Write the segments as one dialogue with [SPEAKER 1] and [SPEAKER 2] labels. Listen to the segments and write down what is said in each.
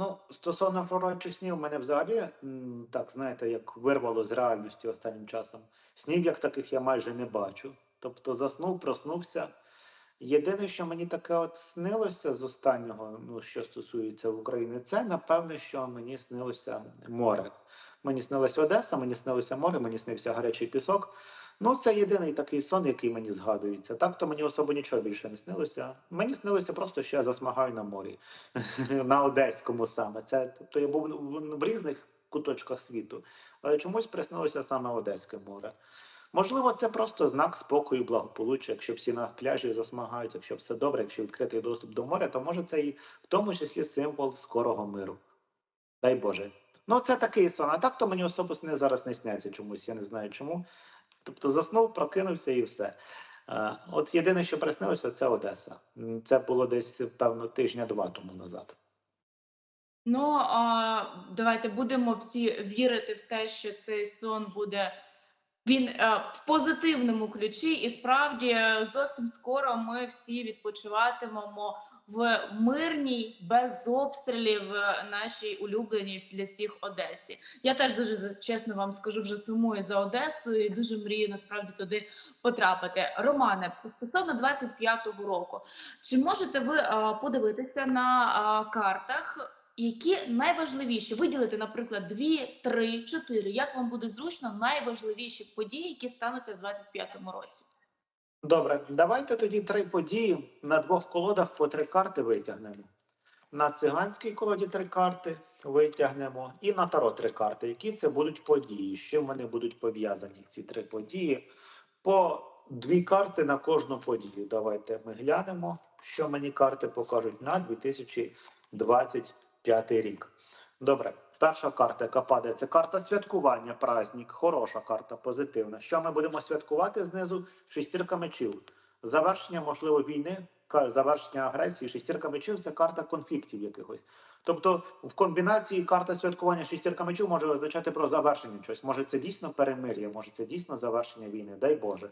[SPEAKER 1] ну, стосовно пророчих снів, мене взагалі, так, знаєте, як вирвало з реальності останнім часом. Снів як таких я майже не бачу. Тобто заснув, проснувся. Єдине, що мені таке от снилося з останнього, ну, що стосується України, це напевне, що мені снилося море. Мені снилася Одеса, мені снилося море, мені снився гарячий пісок. Ну, це єдиний такий сон, який мені згадується. Так то мені особо нічого більше не снилося. Мені снилося просто, що я засмагаю на морі, на Одеському саме. Це тобто я був в, різних куточках світу, але чомусь приснилося саме Одеське море. Можливо, це просто знак спокою, благополуччя. Якщо всі на пляжі засмагають, якщо все добре, якщо відкритий доступ до моря, то може це і в тому числі символ скорого миру. Дай Боже. Ну, це такий сон. А так то мені особо сни зараз не сняться чомусь, я не знаю чому. Тобто заснув, прокинувся і все. Е, От єдине, що приснилося, це Одеса. Це було десь, певно, тижня-два тому назад.
[SPEAKER 2] Ну, а, давайте будемо всі вірити в те, що цей сон буде він е, в позитивному ключі, і справді е, зовсім скоро ми всі відпочиватимемо в мирній, без обстрілів е, нашій улюбленій для всіх Одесі. Я теж дуже чесно вам скажу, вже сумую за Одесою і дуже мрію насправді туди потрапити. Романе, стосовно 25-го року, чи можете ви е, подивитися на е, картах? Які найважливіші виділити, наприклад, дві, три, чотири, як вам буде зручно, найважливіші події, які стануться в 25-му році.
[SPEAKER 1] Добре, давайте тоді три події на двох колодах по три карти витягнемо. На циганській колоді три карти витягнемо, і на таро три карти. Які це будуть події? З чим вони будуть пов'язані, ці три події? По дві карти на кожну подію. Давайте ми глянемо, що мені карти покажуть на 2025 рік. Добре, перша карта, яка падає, це карта святкування, праздник, хороша карта, позитивна. Що ми будемо святкувати знизу? Шестірка мечів. Завершення, можливо, війни, завершення агресії, шестірка мечів це карта конфліктів якихось. Тобто, в комбінації карта святкування шестірка мечів може означати про завершення чогось. Може, це дійсно перемир'я, може, це дійсно завершення війни. Дай Боже.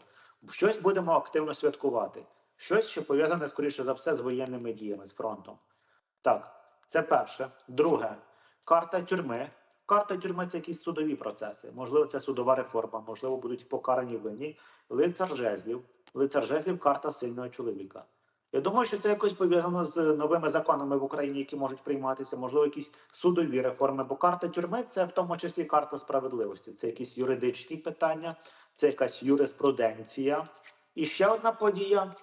[SPEAKER 1] Щось будемо активно святкувати. Щось, що пов'язане, скоріше за все, з воєнними діями, з фронтом. Так, це перше. Друге, карта тюрми. Карта тюрми це якісь судові процеси. Можливо, це судова реформа, можливо, будуть покарані винні. Лицар жезлів. Лицар жезлів карта сильного чоловіка. Я думаю, що це якось пов'язано з новими законами в Україні, які можуть прийматися, можливо, якісь судові реформи. Бо карта тюрми це в тому числі карта справедливості. Це якісь юридичні питання, це якась юриспруденція. І ще одна подія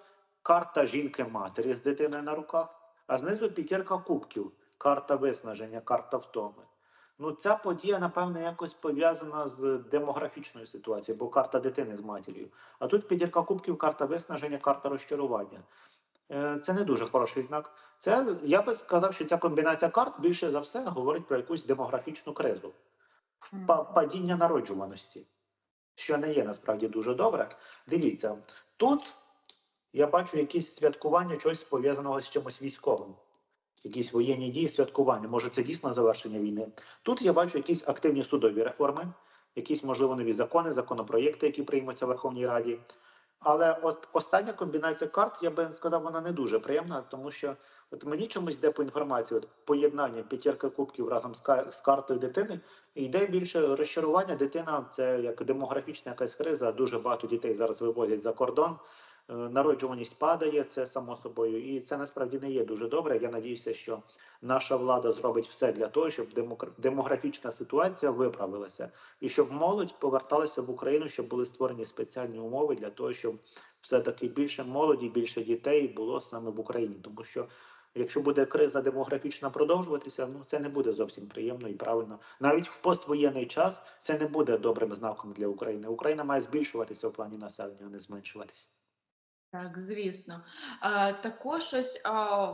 [SPEAKER 1] карта жінки-матері з дитиною на руках, а знизу п'ятірка кубків, карта виснаження, карта втоми. Ну, ця подія, напевне, якось пов'язана з демографічною ситуацією, бо карта дитини з матір'ю. А тут п'ятірка кубків, карта виснаження, карта розчарування. Е, Це не дуже хороший знак. Це я би сказав, що ця комбінація карт більше за все говорить про якусь демографічну кризу, падіння народжуваності, що не є насправді дуже добре. Дивіться, тут я бачу якісь святкування чогось пов'язаного з чимось військовим. Якісь воєнні дії, святкування. Може, це дійсно завершення війни. Тут я бачу якісь активні судові реформи, якісь, можливо, нові закони, законопроєкти, які приймуться в Верховній Раді. Але от остання комбінація карт, я би сказав, вона не дуже приємна, тому що от мені чомусь йде по інформації, от поєднання п'ятірки кубків разом з, ка- з картою дитини, і йде більше розчарування. Дитина це як демографічна якась криза. Дуже багато дітей зараз вивозять за кордон. Е, Народжуваність падає, це само собою, і це насправді не є дуже добре. Я надіюся, що наша влада зробить все для того, щоб демографічна ситуація виправилася, і щоб молодь поверталася в Україну, щоб були створені спеціальні умови для того, щоб все таки більше молоді, більше дітей було саме в Україні, тому що. Якщо буде криза демографічна продовжуватися, ну це не буде зовсім приємно і правильно. Навіть в поствоєнний час це не буде добрим знаком для України. Україна має збільшуватися в плані населення, а не зменшуватися.
[SPEAKER 2] Так, звісно. Е, також ось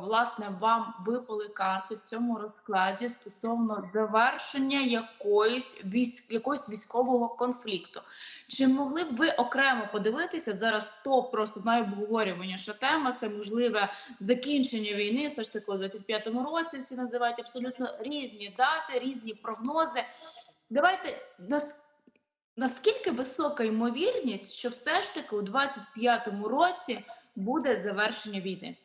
[SPEAKER 2] власне вам випали карти в цьому розкладі стосовно завершення якоїсь військ, якогось військового конфлікту. Чи могли б ви окремо подивитися? От зараз то просто найобговорюваніша тема це можливе закінчення війни. Все ж таки у 25-му році всі називають абсолютно різні дати, різні прогнози. Давайте нас Наскільки висока ймовірність, що все ж таки у 25-му році буде завершення війни?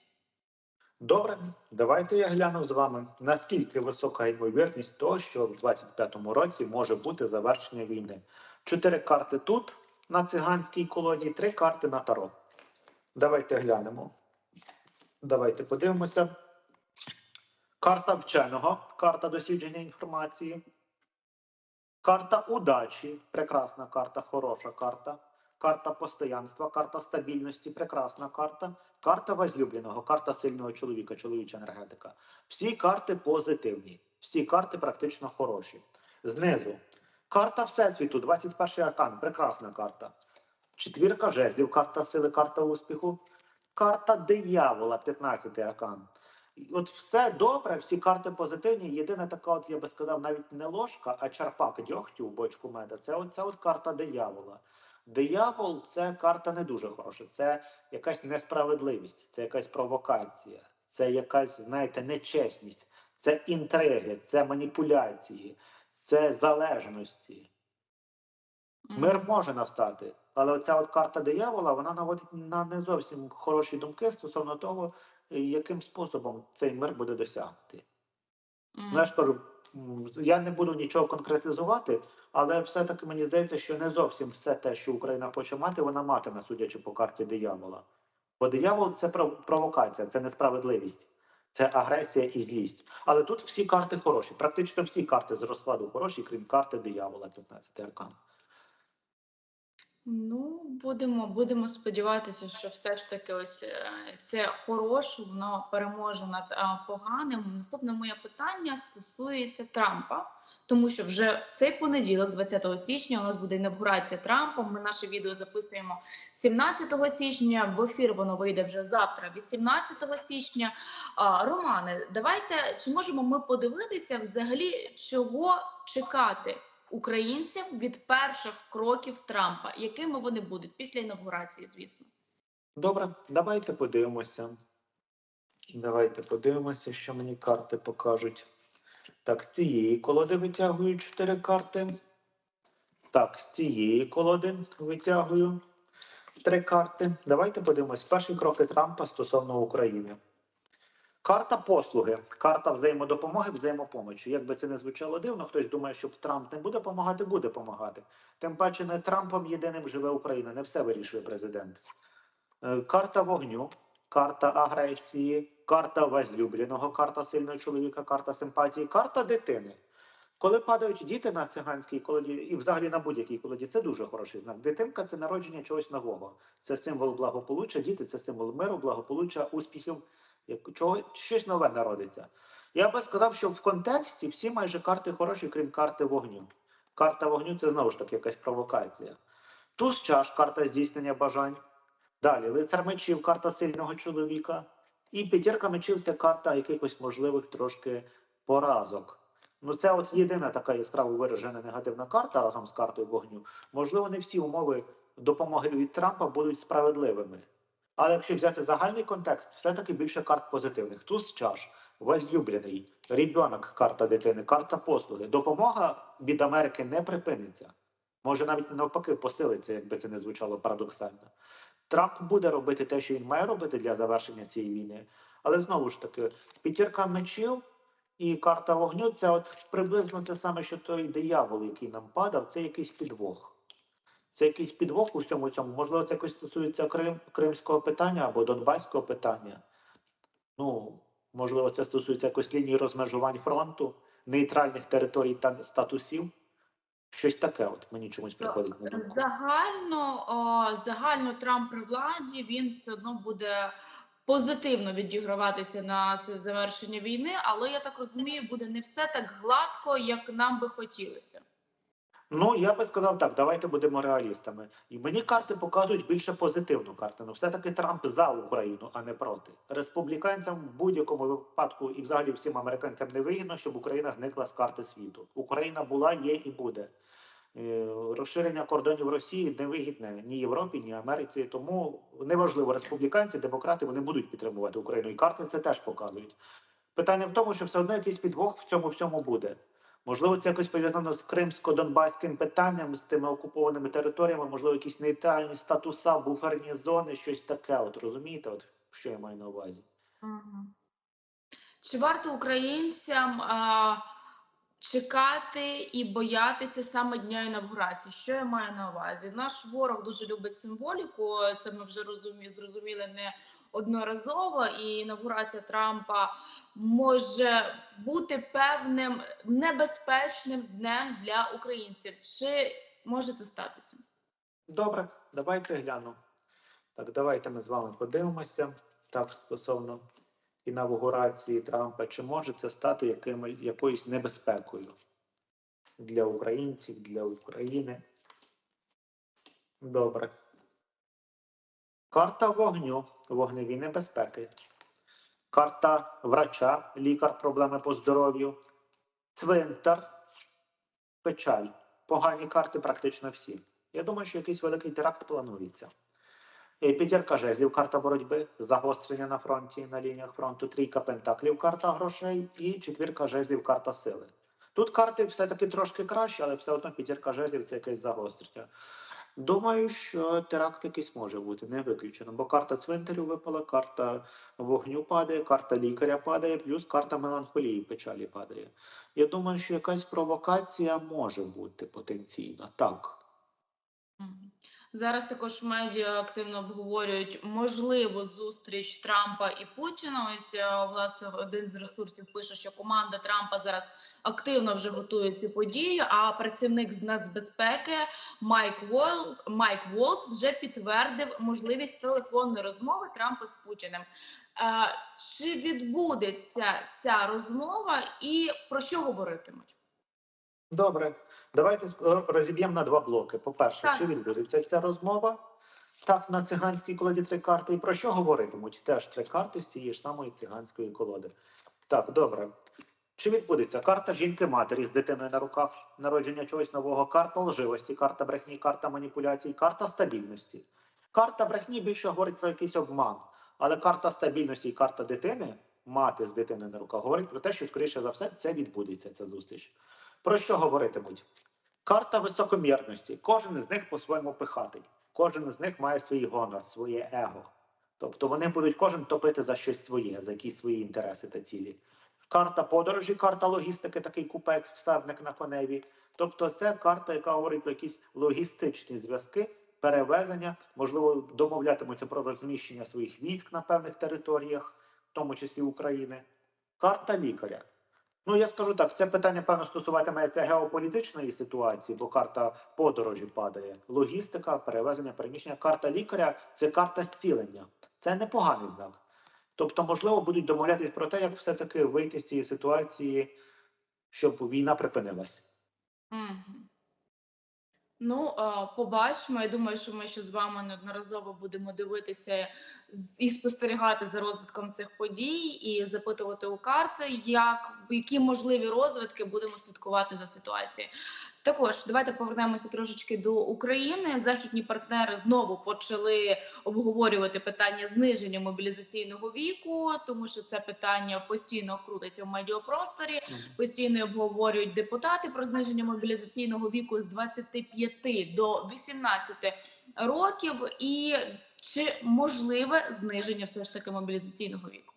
[SPEAKER 1] Добре, давайте я гляну з вами, наскільки висока ймовірність того, що в 25-му році може бути завершення війни. Чотири карти тут на циганській колоді, три карти на таро. Давайте глянемо. Давайте подивимося. Карта вченого, карта дослідження інформації. Карта удачі, прекрасна карта, хороша карта. Карта постоянства, карта стабільності, прекрасна карта. Карта возлюбленого, карта сильного чоловіка, чоловіча енергетика. Всі карти позитивні, всі карти практично хороші. Знизу карта Всесвіту, 21 аркан, прекрасна карта. Четвірка жезлів, карта сили, карта успіху. Карта диявола, 15 аркан. От все добре, всі карти позитивні. Єдина така, от я би сказав, навіть не ложка, а чарпак дьогтю в бочку меда. Це от, це от карта диявола. Диявол це карта не дуже хороша. Це якась несправедливість, це якась провокація, це якась, знаєте, нечесність, це інтриги, це маніпуляції, це залежності. Мир може настати, але оця от карта диявола вона наводить на не зовсім хороші думки стосовно того, яким способом цей мир буде досягнути.
[SPEAKER 2] Мгм.
[SPEAKER 1] Ну, я ж кажу, я не буду нічого конкретизувати, але все-таки мені здається, що не зовсім все те, що Україна хоче мати, вона матиме, судячи по карті диявола. Бо диявол це пров- провокація, це несправедливість, це агресія і злість. Але тут всі карти хороші. Практично всі карти з розкладу хороші, крім карти диявола, 15 аркан.
[SPEAKER 2] Ну, будемо, будемо сподіватися, що все ж таки ось е, це хороше, воно переможе над а, поганим. Наступне моє питання стосується Трампа, тому що вже в цей понеділок, 20 січня, у нас буде інавгурація Трампа. Ми наше відео записуємо 17 січня. В ефір воно вийде вже завтра, 18 січня. Романе, давайте чи можемо ми подивитися взагалі, чого чекати? Українцям від перших кроків Трампа, якими вони будуть після інавгурації, звісно.
[SPEAKER 1] Добре, давайте подивимося. Давайте подивимося, що мені карти покажуть. Так, з цієї колоди витягую чотири карти. Так, з цієї колоди витягую три карти. Давайте подивимось перші кроки Трампа стосовно України. Карта послуги, карта взаємодопомоги, взаємопомочі. Як би це не звучало дивно, хтось думає, що Трамп не буде допомагати, буде допомагати. Тим паче, не Трампом єдиним живе Україна, не все вирішує президент. Е, Карта вогню, карта агресії, карта возлюбленого, карта сильного чоловіка, карта симпатії, карта дитини. Коли падають діти на циганській колоді і взагалі на будь-якій колоді, це дуже хороший знак. Дитинка це народження чогось нового. Це символ благополуччя, діти це символ миру, благополуччя, успіхів, як чого щось нове народиться. Я би сказав, що в контексті всі майже карти хороші, крім карти вогню. Карта вогню це знову ж таки якась провокація. Туз чаш, карта здійснення бажань. Далі лицар мечів, карта сильного чоловіка. І п'ятірка мечів це карта якихось можливих трошки поразок. Ну, це от єдина така яскраво виражена негативна карта разом з картою вогню. Можливо, не всі умови допомоги від Трампа будуть справедливими. Але якщо взяти загальний контекст, все-таки більше карт позитивних. Туз чаш, возлюблений, ребенок, карта дитини, карта послуги. Допомога від Америки не припиниться. Може навіть навпаки посилиться, якби це не звучало парадоксально. Трамп буде робити те, що він має робити для завершення цієї війни. Але знову ж таки, п'ятірка мечів і карта вогню це от приблизно те саме, що той диявол, який нам падав, це якийсь підвох. Це якийсь підвох у всьому цьому. Можливо, це якось стосується Крим, кримського питання або донбаського питання. Ну, можливо, це стосується якось лінії розмежувань фронту, нейтральних територій та статусів. Щось таке, от мені чомусь приходить на думку.
[SPEAKER 2] Загально, о, загально Трамп при владі він все одно буде позитивно відіграватися на завершення війни, але я так розумію, буде не все так гладко, як нам би хотілося.
[SPEAKER 1] Ну, я би сказав так, давайте будемо реалістами. І мені карти показують більше позитивну картину. Все-таки Трамп за Україну, а не проти. Республіканцям в будь-якому випадку і взагалі всім американцям не вигідно, щоб Україна зникла з карти світу. Україна була, є і буде. Е, Розширення кордонів Росії невигідне ні Європі, ні Америці. Тому неважливо, республіканці, демократи вони будуть підтримувати Україну. І карти це теж показують. Питання в тому, що все одно якийсь підвох в цьому всьому буде. Можливо, це якось пов'язано з кримсько-донбаським питанням, з тими окупованими територіями, можливо, якісь нейтральні статуса, буферні зони, щось таке. От розумієте, от що я маю на увазі?
[SPEAKER 2] Чи варто українцям а, чекати і боятися саме дня інавгурації? Що я маю на увазі? Наш ворог дуже любить символіку. Це ми вже розумі, зрозуміли не одноразово. І інавгурація Трампа може бути певним небезпечним днем для українців. Чи може це статися?
[SPEAKER 1] Добре, давайте гляну. Так, давайте ми з вами подивимося. Так, стосовно інавгурації Трампа, чи може це стати якими, якоюсь небезпекою для українців, для України? Добре. Карта вогню, вогневі небезпеки. Карта врача, лікар, проблеми по здоров'ю. Цвинтар, печаль. Погані карти практично всі. Я думаю, що якийсь великий теракт планується. Е, П'ятірка жезлів, карта боротьби, загострення на фронті, на лініях фронту, трійка пентаклів, карта грошей і четвірка жезлів, карта сили. Тут карти все-таки трошки краще, але все одно п'ятірка жезлів це якесь загострення. Думаю, що теракт якийсь може бути, не виключено, бо карта цвинтарю випала, карта вогню падає, карта лікаря падає, плюс карта меланхолії, печалі падає. Я думаю, що якась провокація може бути потенційно. Так.
[SPEAKER 2] Зараз також медіа активно обговорюють можливу зустріч Трампа і Путіна. Ось е, власне один з ресурсів пише, що команда Трампа зараз активно вже готує цю подію. А працівник з нацбезпеки Майк Вол Майк Волц вже підтвердив можливість телефонної розмови Трампа з Путіним. Е, Чи відбудеться ця розмова і про що говоритимуть?
[SPEAKER 1] Добре, давайте розіб'ємо на два блоки. По-перше, чи відбудеться ця розмова? Так, на циганській колоді три карти. І про що говоритимуть? Теж три карти з цієї ж самої циганської колоди. Так, добре. Чи відбудеться карта жінки-матері з дитиною на руках, народження чогось нового, карта лживості, карта брехні, карта маніпуляцій, карта стабільності. Карта брехні більше говорить про якийсь обман, але карта стабільності і карта дитини, мати з дитиною на руках, говорить про те, що, скоріше за все, це відбудеться, ця зустріч. Про що говоритимуть? Карта високомірності. Кожен з них по-своєму пихатий. Кожен з них має свій гонор, своє его. Тобто вони будуть кожен топити за щось своє, за якісь свої інтереси та цілі. Карта подорожі, карта логістики, такий купець, всадник на коневі. Тобто, це карта, яка говорить про якісь логістичні зв'язки, перевезення, можливо, домовлятимуться про розміщення своїх військ на певних територіях, в тому числі України. Карта лікаря. Ну, я скажу так, це питання, певно, стосуватиметься геополітичної ситуації, бо карта подорожі падає. Логістика, перевезення, переміщення. Карта лікаря це карта зцілення. Це непоганий знак. Тобто, можливо, будуть домовлятись про те, як все-таки вийти з цієї ситуації, щоб війна припинилась.
[SPEAKER 2] Мгм. Ну, побачимо. Я думаю, що ми ще з вами неодноразово будемо дивитися і спостерігати за розвитком цих подій, і запитувати у карти, як які можливі розвитки будемо слідкувати за ситуацією. Також давайте повернемося трошечки до України. Західні партнери знову почали обговорювати питання зниження мобілізаційного віку, тому що це питання постійно крутиться в медіапросторі постійно обговорюють депутати про зниження мобілізаційного віку з 25 до 18 років, і чи можливе зниження все ж таки мобілізаційного віку?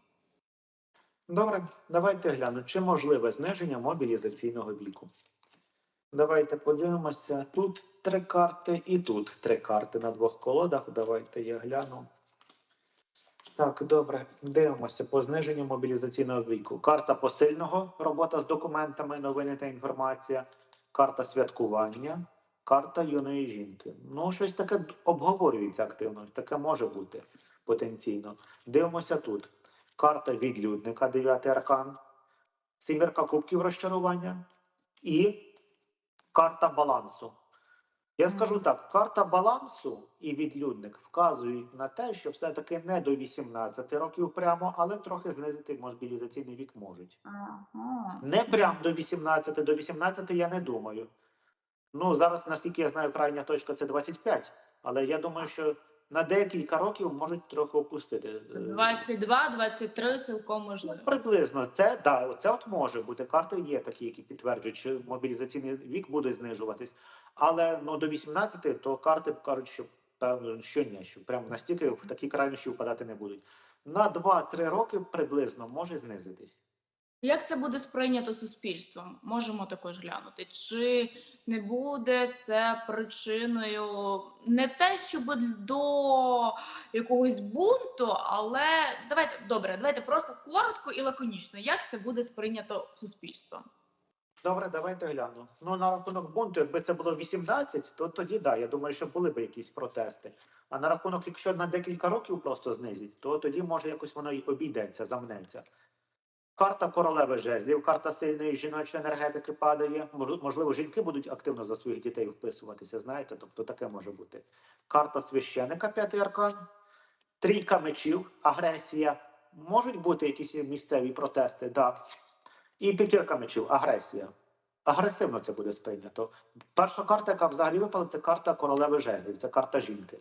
[SPEAKER 1] Добре, давайте глянемо, чи можливе зниження мобілізаційного віку. Давайте подивимося. Тут три карти і тут три карти на двох колодах. Давайте я гляну. Так, добре, дивимося по зниженню мобілізаційного віку. Карта посильного робота з документами, новини та інформація, карта святкування, карта юної жінки. Ну, щось таке обговорюється активно, таке може бути потенційно. Дивимося тут. Карта відлюдника, дев'ятий аркан, сімірка кубків розчарування і карта балансу. Я скажу так: карта балансу і відлюдник вказують на те, що все-таки не до 18 років прямо, але трохи знизити мобілізаційний вік можуть.
[SPEAKER 2] Ага.
[SPEAKER 1] Не прям до 18, до 18 я не думаю. Ну, зараз, наскільки я знаю, крайня точка це 25, але я думаю, що на декілька років можуть трохи опустити. е,
[SPEAKER 2] 22-23 цілком
[SPEAKER 1] Ну,
[SPEAKER 2] можливо.
[SPEAKER 1] приблизно це да, це от може бути. Карти є такі, які підтверджують, що мобілізаційний вік буде знижуватись. Але ну до 18 то карти кажуть, що певно, що ні, що прям настільки в такі крайнощі впадати не будуть. На 2-3 роки приблизно може знизитись.
[SPEAKER 2] Як це буде сприйнято суспільством? Можемо також глянути. Чи не буде це причиною не те, щоб до якогось бунту, але давайте добре, давайте просто коротко і лаконічно. Як це буде сприйнято суспільством?
[SPEAKER 1] Добре, давайте гляну. Ну, на рахунок бунту, якби це було 18, то тоді да, я думаю, що були б якісь протести. А на рахунок, якщо на декілька років просто знизить, то тоді може якось воно й обійдеться, замнеться. Карта королеви жезлів, карта сильної жіночої енергетики падає. Можливо, жінки будуть активно за своїх дітей вписуватися, знаєте, тобто таке може бути. Карта священика, п'ятий аркан, трійка мечів, агресія. Можуть бути якісь місцеві протести, да. І п'ятірка мечів, агресія. Агресивно це буде сприйнято. Перша карта, яка взагалі випала, це карта королеви жезлів, це карта жінки.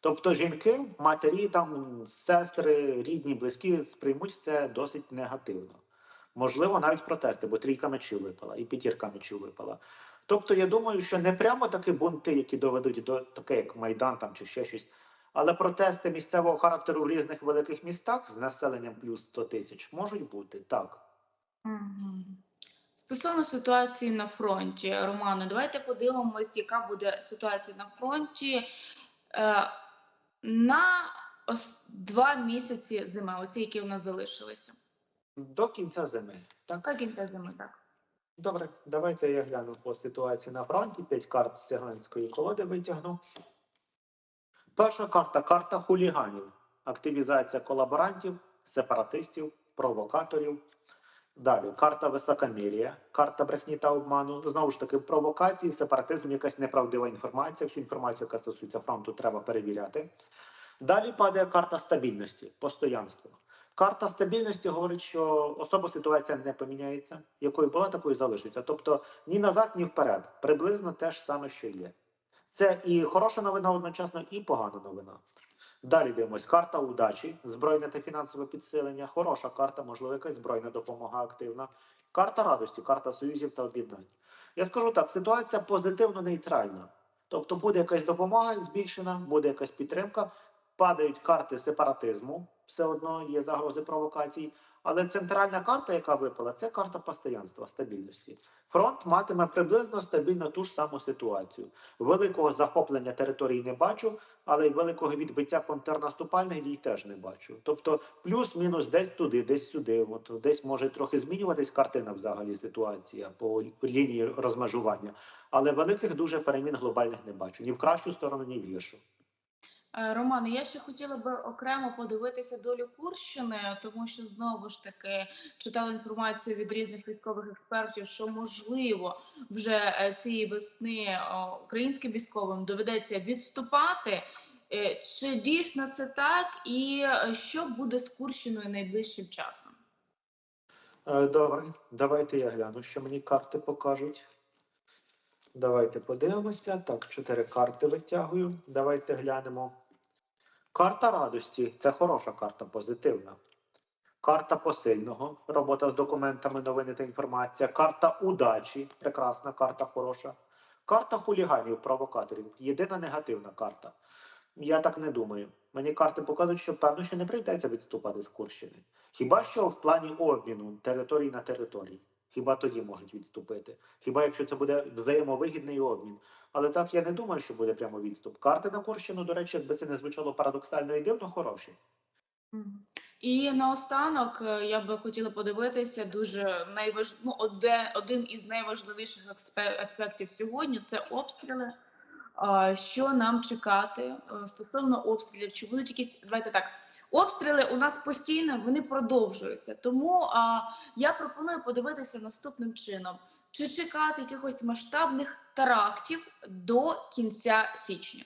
[SPEAKER 1] Тобто жінки, матері, там, сестри, рідні, близькі сприймуть це досить негативно. Можливо, навіть протести, бо трійка мечів випала і п'ятірка мечів випала. Тобто, я думаю, що не прямо такі бунти, які доведуть до таке, як Майдан там чи ще щось, але протести місцевого характеру в різних великих містах з населенням плюс 100 тисяч можуть бути так.
[SPEAKER 2] Стосовно ситуації на фронті, Романе, давайте подивимось, яка буде ситуація на фронті е, на два місяці зими, оці, які у нас залишилися.
[SPEAKER 1] До кінця зими. Так.
[SPEAKER 2] До кінця зими, так.
[SPEAKER 1] Добре, давайте я гляну по ситуації на фронті. П'ять карт з циганської колоди витягну. Перша карта карта хуліганів. Активізація колаборантів, сепаратистів, провокаторів. Далі карта високомір'я, карта брехні та обману. Знову ж таки, провокації, сепаратизм, якась неправдива інформація. Всю інформацію, яка стосується фронту, треба перевіряти. Далі падає карта стабільності, постоянства. Карта стабільності говорить, що особа ситуація не поміняється, якою була, такою залишиться. Тобто ні назад, ні вперед. Приблизно те ж саме, що є. Це і хороша новина одночасно, і погана новина. Далі дивимось. Карта удачі, збройне та фінансове підсилення. Хороша карта, можливо, якась збройна допомога активна. Карта радості, карта союзів та об'єднань. Я скажу так: ситуація позитивно нейтральна. Тобто буде якась допомога збільшена, буде якась підтримка, падають карти сепаратизму, все одно є загрози провокацій. Але центральна карта, яка випала, це карта постоянства, стабільності. Фронт матиме приблизно стабільно ту ж саму ситуацію. Великого захоплення територій не бачу, але й великого відбиття контрнаступальних дій теж не бачу. Тобто, плюс-мінус десь туди, десь сюди. От десь може трохи змінюватись картина взагалі ситуація по лінії розмежування. Але великих дуже перемін глобальних не бачу ні в кращу сторону, ні в гіршу.
[SPEAKER 2] Е, Романе, я ще хотіла би окремо подивитися долю Курщини, тому що знову ж таки читала інформацію від різних військових експертів, що можливо вже е, цієї весни е, українським військовим доведеться відступати. Чи дійсно це так, і що буде з Курщиною найближчим часом?
[SPEAKER 1] Добре, давайте я гляну, що мені карти покажуть. Давайте подивимося. Так, чотири карти витягую. Давайте глянемо. Карта радості це хороша карта, позитивна. Карта посильного, робота з документами, новини та інформація. Карта удачі, прекрасна карта хороша. Карта хуліганів, провокаторів. Єдина негативна карта. Я так не думаю. Мені карти показують, що певно, що не прийдеться відступати з Курщини. Хіба що в плані обміну територій на території. Хіба тоді можуть відступити? Хіба якщо це буде взаємовигідний обмін? Але так я не думаю, що буде прямо відступ. Карти на Курщину, до речі, якби це не звучало парадоксально і дивно, хороші.
[SPEAKER 2] І наостанок е, я би хотіла подивитися дуже найваж... ну, один із найважливіших аспектів сьогодні це обстріли. Що нам чекати е, стосовно обстрілів? Чи будуть якісь давайте так? Обстріли у нас постійно вони продовжуються. Тому а, я пропоную подивитися наступним чином: чи чекати якихось масштабних терактів до кінця січня?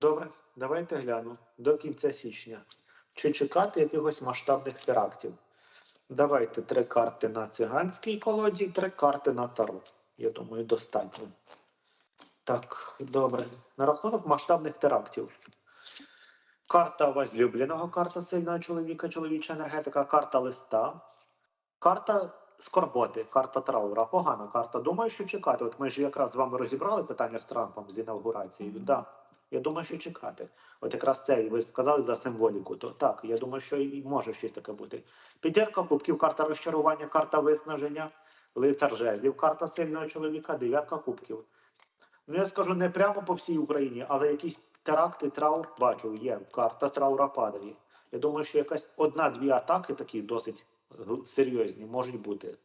[SPEAKER 1] Добре, давайте гляну до кінця січня. Чи чекати якихось масштабних терактів? Давайте три карти на циганській колоді, три карти на таро. Я думаю, достатньо. Так, добре. На рахунок масштабних терактів. Карта возлюбленого, карта сильного чоловіка, чоловіча енергетика, карта листа, карта скорботи, карта траура. Погана карта. Думаю, що чекати. От ми ж якраз з вами розібрали питання з Трампом з інаугурацією. Да. Я думаю, що чекати. От якраз це ви сказали за символіку. То так, я думаю, що і може щось таке бути. П'ятірка кубків, карта розчарування, карта виснаження, лицар жезлів, карта сильного чоловіка, дев'ятка кубків. Ну я скажу не прямо по всій Україні, але якісь теракти, траур бачу, є. Карта траура падає. Я думаю, що якась одна-дві атаки такі досить г- серйозні можуть бути.